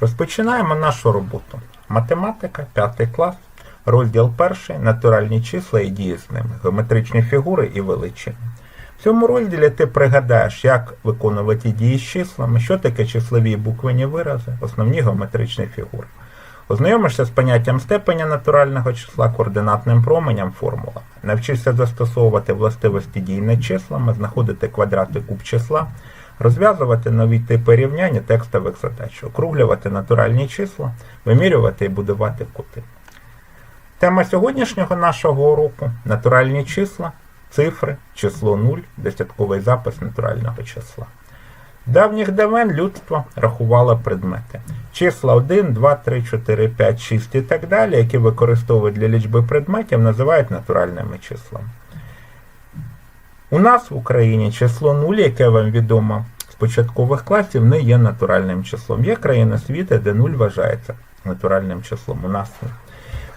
Розпочинаємо нашу роботу. Математика, 5 клас, розділ 1, натуральні числа і дії з ними, геометричні фігури і величини. В цьому розділі ти пригадаєш, як виконувати дії з числами, що таке числові і буквені вирази, основні геометричні фігури. Ознайомишся з поняттям степеня натурального числа, координатним променям, формулами. Навчишся застосовувати властивості дій над числами, знаходити квадрати куб числа, розв'язувати нові типи рівняння текстових задач, округлювати натуральні числа, вимірювати і будувати кути. Тема сьогоднішнього нашого уроку натуральні числа, цифри, число 0, десятковий запис натурального числа. Давніх давен людство рахувало предмети. Числа 1, 2, 3, 4, 5, 6 і так далі, які використовують для лічби предметів, називають натуральними числами. У нас в Україні число 0, яке вам відомо з початкових класів, не є натуральним числом. Є країни світу, де 0 вважається натуральним числом. У нас ні.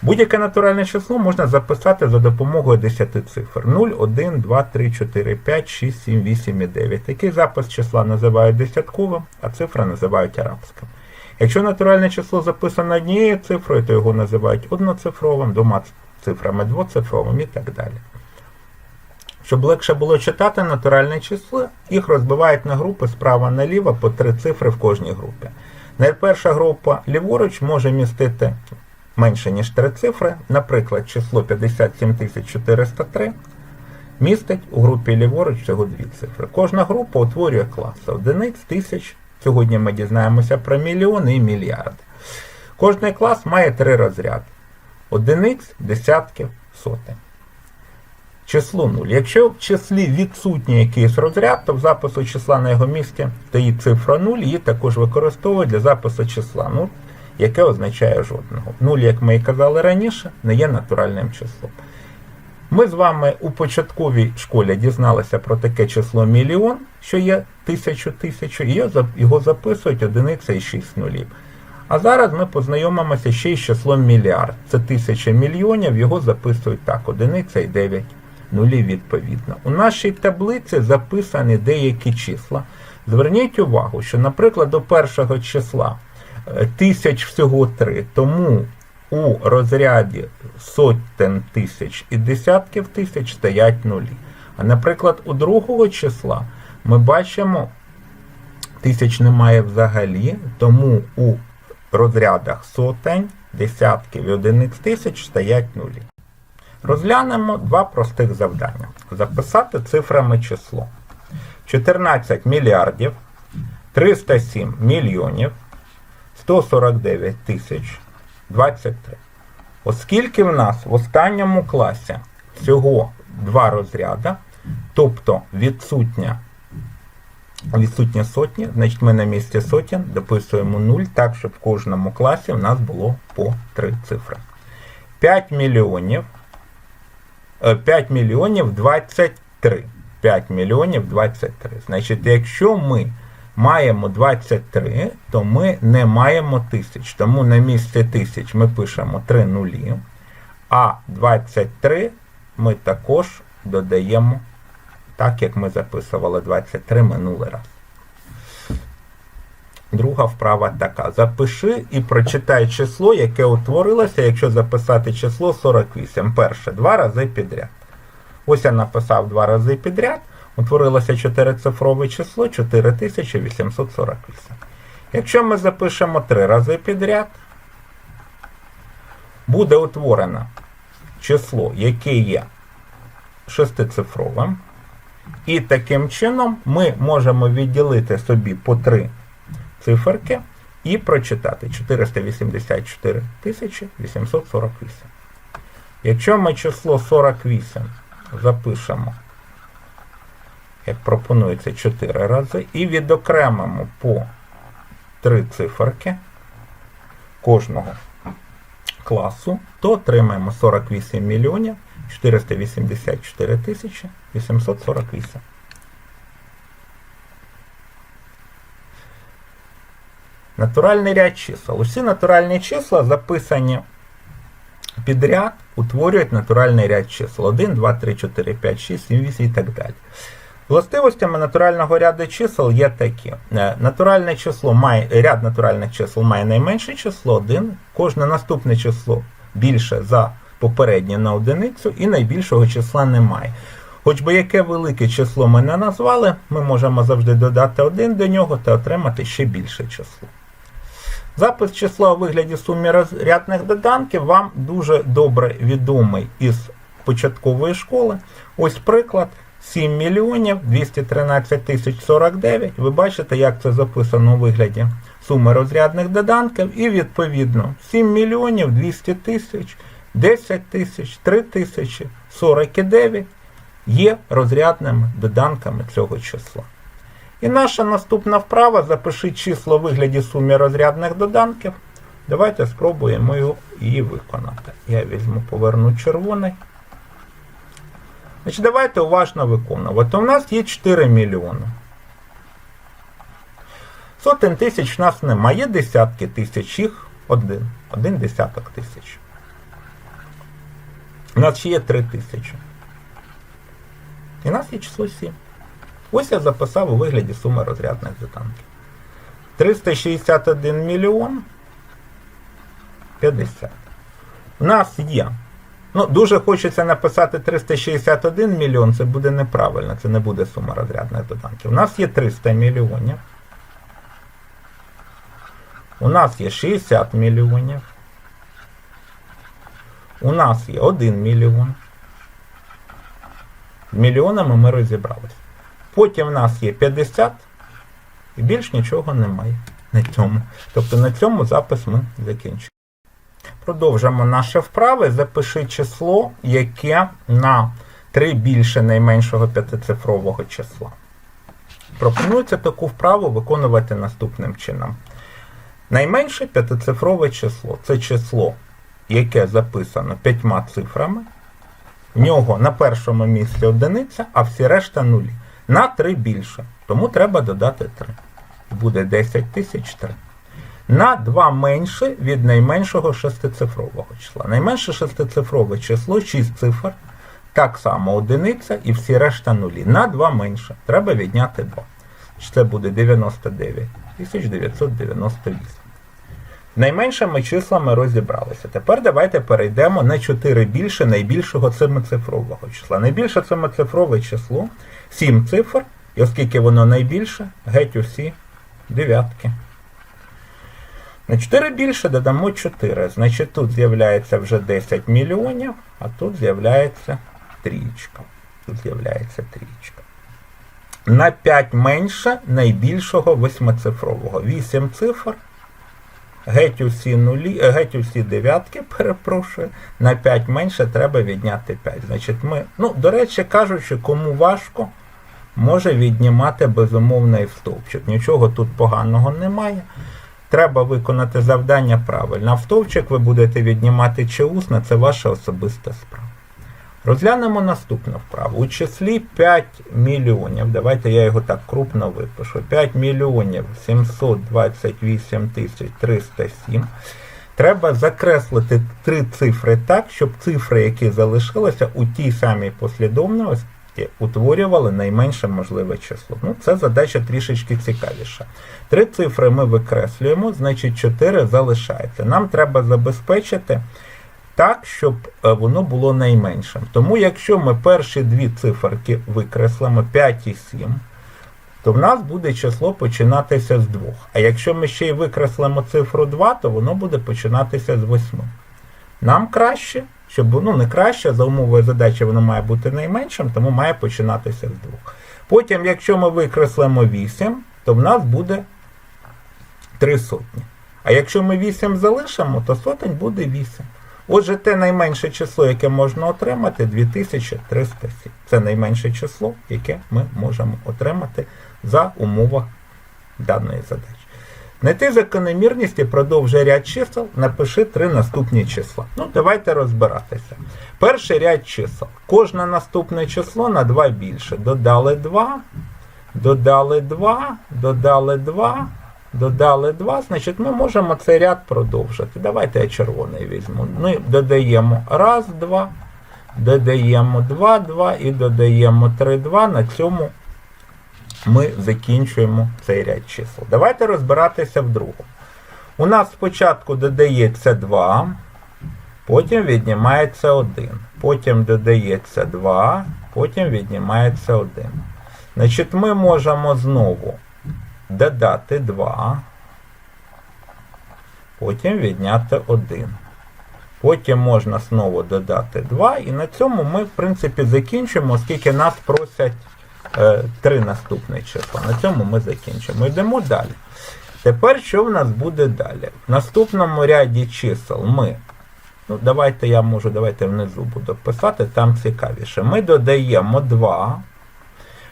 Будь-яке натуральне число можна записати за допомогою 10 цифр. 0, 1, 2, 3, 4, 5, 6, 7, 8 і 9. Такий запис числа називають десятковим, а цифри називають арабським. Якщо натуральне число записано однією цифрою, то його називають одноцифровим, двома цифрами двоцифровим і так далі. Щоб легше було читати натуральні числа, їх розбивають на групи справа наліво по три цифри в кожній групі. Найперша група ліворуч може містити менше, ніж три цифри, наприклад, число 57403 містить у групі ліворуч всього дві цифри. Кожна група утворює класи одиниць, тисяч. Сьогодні ми дізнаємося про мільйони і мільярди. Кожний клас має три розряди: одиниць, десятків, сотень. Число 0. Якщо в числі відсутній якийсь розряд, то в запису числа на його місці стоїть цифра 0, її також використовують для запису числа 0, яке означає жодного. 0, як ми і казали раніше, не є натуральним числом. Ми з вами у початковій школі дізналися про таке число мільйон, що є тисячу тисячу, і його записують одиниця і 6 нулів. А зараз ми познайомимося ще з числом мільярд. Це тисяча мільйонів, його записують так, одиниця і 9 нулів відповідно. У нашій таблиці записані деякі числа. Зверніть увагу, що, наприклад, до першого числа е, тисяч всього три, тому у розряді сотень тисяч і десятків тисяч стоять нулі. А наприклад, у другого числа ми бачимо, тисяч немає взагалі, тому у розрядах сотень, десятків і одиниць тисяч стоять нулі. Розглянемо два простих завдання. Записати цифрами число. 14 мільярдів, 307 мільйонів, 149 тисяч 23. Оскільки в нас в останньому класі всього два розряди, тобто відсутня, відсутня сотні, значить ми на місці сотень дописуємо 0, так, щоб в кожному класі в нас було по 3 цифри. 5 мільйонів 5 мільйонів 23. 5 мільйонів 23. Значить, якщо ми маємо 23, то ми не маємо тисяч. Тому на місці тисяч ми пишемо 3 нулі. А 23 ми також додаємо, так як ми записували 23 минулий раз. Друга вправа така. Запиши і прочитай число, яке утворилося, якщо записати число 48. Перше, два рази підряд. Ось я написав два рази підряд. Утворилося чотирицифрове число 4848. Якщо ми запишемо три рази підряд, буде утворено число, яке є шестицифровим. І таким чином ми можемо відділити собі по три циферки і прочитати 484 848. Якщо ми число 48 запишемо, як пропонується 4 рази, і відокремимо по 3 циферки кожного класу, то отримаємо 48 мільйонів 484 тисячі 848. Натуральний ряд чисел. Усі натуральні числа записані підряд, утворюють натуральний ряд чисел. 1, 2, 3, 4, 5, 6, 7, 8 і так далі. Властивостями натурального ряду чисел є такі. Е, Натуральне число має, ряд натуральних чисел має найменше число 1, кожне наступне число більше за попереднє на одиницю і найбільшого числа немає. Хоч би яке велике число ми не назвали, ми можемо завжди додати 1 до нього та отримати ще більше число. Запис числа у вигляді суми розрядних доданків вам дуже добре відомий із початкової школи. Ось приклад. 7 мільйонів 213 тисяч 49. Ви бачите, як це записано у вигляді суми розрядних доданків. І відповідно 7 мільйонів 200 тисяч, 10 тисяч, 3 тисячі, 49 є розрядними доданками цього числа. І наша наступна вправа запиши число у вигляді суми розрядних доданків. Давайте спробуємо її виконати. Я візьму, поверну червоний. Значить, давайте уважно виконувати. У нас є 4 мільйони. Сотень тисяч в нас немає, десятки тисяч, їх один. Один десяток тисяч. У нас ще є 3 тисячі. І у нас є число 7. Ось я записав у вигляді суми розрядних доданків. 361 мільйон 50. У нас є Ну, дуже хочеться написати 361 мільйон, це буде неправильно, це не буде сума розрядних доданків. У нас є 300 мільйонів. У нас є 60 мільйонів. У нас є 1 мільйон. З мільйонами ми розібралися. Потім у нас є 50 і більш нічого немає на цьому. Тобто на цьому запис ми закінчимо. Продовжимо наші вправи. Запиши число, яке на 3 більше найменшого п'ятицифрового числа. Пропонується таку вправу виконувати наступним чином. Найменше п'ятицифрове число це число, яке записано п'ятьма цифрами. В нього на першому місці одиниця, а всі решта нулі. На 3 більше. Тому треба додати 3. Буде 10 тисяч 3 на 2 менше від найменшого шестицифрового числа. Найменше шестицифрове число 6 цифр, так само одиниця і всі решта нулі. На 2 менше. Треба відняти 2. Це буде 99 998. Найменшими числами розібралися. Тепер давайте перейдемо на 4 більше найбільшого семицифрового числа. Найбільше семицифрове число 7 цифр, і оскільки воно найбільше, геть усі дев'ятки. На 4 більше додамо 4. Значить, тут з'являється вже 10 мільйонів, а тут з'являється трієчка. Тут з'являється трієчка. На 5 менше найбільшого восьмицифрового. 8 цифр. Геть усі нулі, геть усі дев'ятки, перепрошую. На 5 менше треба відняти 5. Значить, ми, ну, до речі, кажучи, кому важко, може віднімати безумовний стовпчик. Нічого тут поганого немає. Треба виконати завдання правильно. А стовпчик ви будете віднімати чи усно, це ваша особиста справа. Розглянемо наступну вправу. У числі 5 мільйонів, давайте я його так крупно випишу. 5 мільйонів 728 тисяч 307. Треба закреслити три цифри так, щоб цифри, які залишилися у тій самій послідовності, утворювали найменше можливе число. Ну, Це задача трішечки цікавіша. Три цифри ми викреслюємо, значить 4 залишається. Нам треба забезпечити так, щоб е, воно було найменшим. Тому, якщо ми перші дві циферки викреслимо 5 і 7, то в нас буде число починатися з 2. А якщо ми ще й викреслимо цифру 2, то воно буде починатися з 8. Нам краще щоб ну, не краще, за умовою задачі воно має бути найменшим, тому має починатися з 2. Потім, якщо ми викреслимо 8, то в нас буде 3 сотні. А якщо ми 8 залишимо, то сотень буде 8. Отже, те найменше число, яке можна отримати, 2307. Це найменше число, яке ми можемо отримати за умовах даної задачі. Знайти закономірність і продовжує ряд чисел, напиши три наступні числа. Ну, давайте розбиратися. Перший ряд чисел. Кожне наступне число на 2 більше. Додали 2, додали 2, додали 2, додали 2. Значить, ми можемо цей ряд продовжити. Давайте я червоний візьму. Ми додаємо 1, 2, додаємо 2, 2 і додаємо 3, 2. На цьому ми закінчуємо цей ряд чисел. Давайте розбиратися в другому. У нас спочатку додається 2, потім віднімається 1. Потім додається 2, потім віднімається 1. Значить, ми можемо знову додати 2, потім відняти 1. Потім можна знову додати 2, і на цьому ми, в принципі, закінчимо, оскільки нас просять е, три наступні числа. На цьому ми закінчимо. Йдемо далі. Тепер що в нас буде далі? В наступному ряді чисел ми. Ну, давайте я можу, давайте внизу буду писати, там цікавіше. Ми додаємо 2,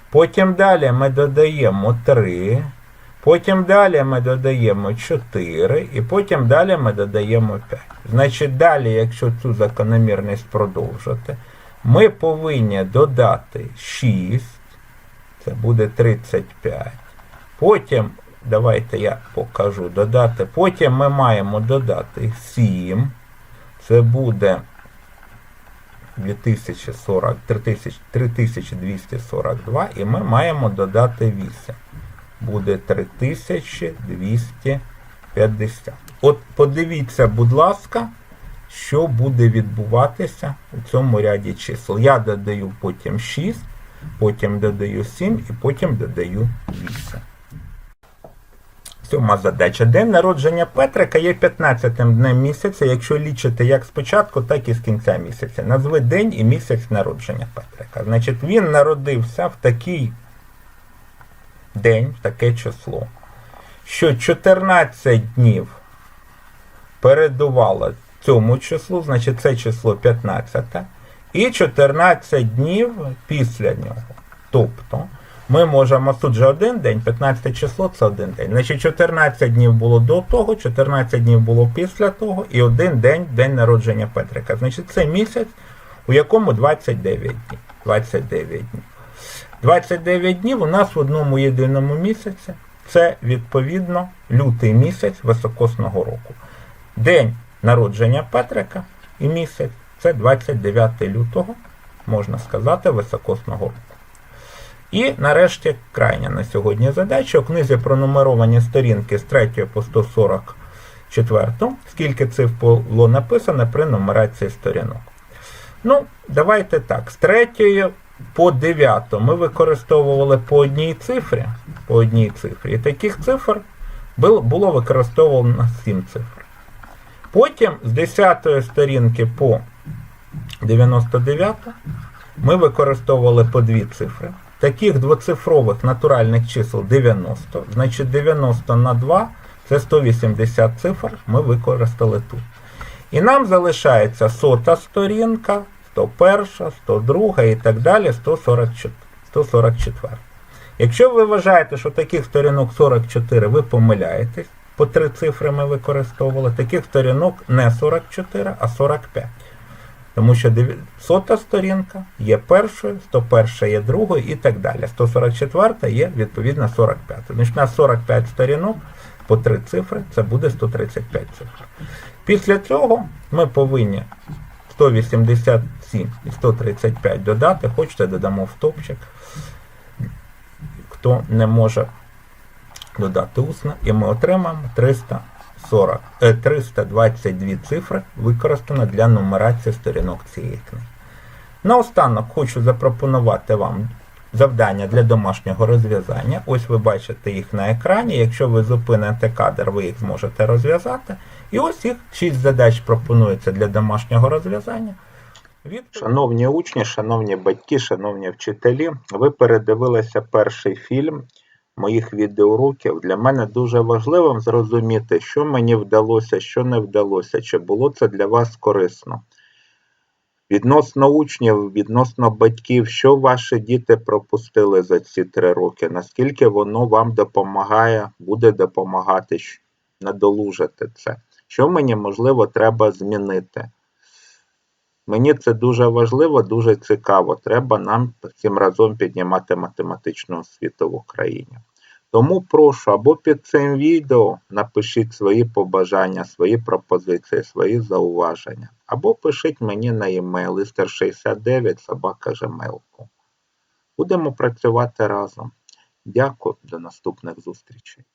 потім далі ми додаємо 3, потім далі ми додаємо 4, і потім далі ми додаємо 5. Значить, далі, якщо цю закономірність продовжити, ми повинні додати 6, це буде 35. Потім, давайте я покажу додати. Потім ми маємо додати 7. Це буде 2040, 3242 і ми маємо додати 8. Буде 3250. От подивіться, будь ласка, що буде відбуватися у цьому ряді чисел. Я додаю потім 6, потім додаю 7 і потім додаю 8. Сьома задача. День народження Петрика є 15-м днем місяця, якщо лічити як з початку, так і з кінця місяця. Назви день і місяць народження Петрика. Значить, він народився в такий день, таке число, що 14 днів передувало цьому числу, значить це число 15, і 14 днів після нього. Тобто ми можемо тут же один день, 15 число це один день. Значить 14 днів було до того, 14 днів було після того, і один день день народження Петрика. Значить, це місяць, у якому 29 днів. 29 днів. 29 днів у нас в одному єдиному місяці. Це відповідно лютий місяць високосного року. День народження Петрика і місяць це 29 лютого, можна сказати, високосного року. І нарешті крайня на сьогодні задача. У книзі пронумеровані сторінки з 3 по 144, скільки цифр було написано при нумерації сторінок. Ну, давайте так. З 3 по 9 ми використовували по одній цифрі. По одній цифрі. І таких цифр було використовано 7 цифр. Потім з 10 сторінки по 99 ми використовували по дві цифри. Таких двоцифрових натуральних чисел 90. Значить 90 на 2 це 180 цифр ми використали тут. І нам залишається сота сторінка, 101, 102 і так далі, 144. 144. Якщо ви вважаєте, що таких сторінок 44 ви помиляєтесь, по три цифри ми використовували, таких сторінок не 44, а 45. Тому що сота сторінка є першою, 101 є другою і так далі. 144 є відповідно 45. Значить, на 45 сторінок по три цифри це буде 135 цифр. Після цього ми повинні 187 і 135 додати, хочете додамо в топчик. Хто не може додати усно, і ми отримаємо 340, 322 цифри використано для нумерації сторінок цієї книги. Наостанок хочу запропонувати вам завдання для домашнього розв'язання. Ось ви бачите їх на екрані. Якщо ви зупините кадр, ви їх зможете розв'язати. І ось їх 6 задач пропонується для домашнього розв'язання. Шановні учні, шановні батьки, шановні вчителі, ви передивилися перший фільм моїх відеоуроків для мене дуже важливим зрозуміти, що мені вдалося, що не вдалося, чи було це для вас корисно. Відносно учнів, відносно батьків, що ваші діти пропустили за ці три роки, наскільки воно вам допомагає, буде допомагати надолужити це. Що мені, можливо, треба змінити? Мені це дуже важливо, дуже цікаво. Треба нам всім разом піднімати математичну освіту в Україні. Тому прошу або під цим відео напишіть свої побажання, свої пропозиції, свої зауваження, або пишіть мені на e-mail lister69 собака Будемо працювати разом. Дякую, до наступних зустрічей.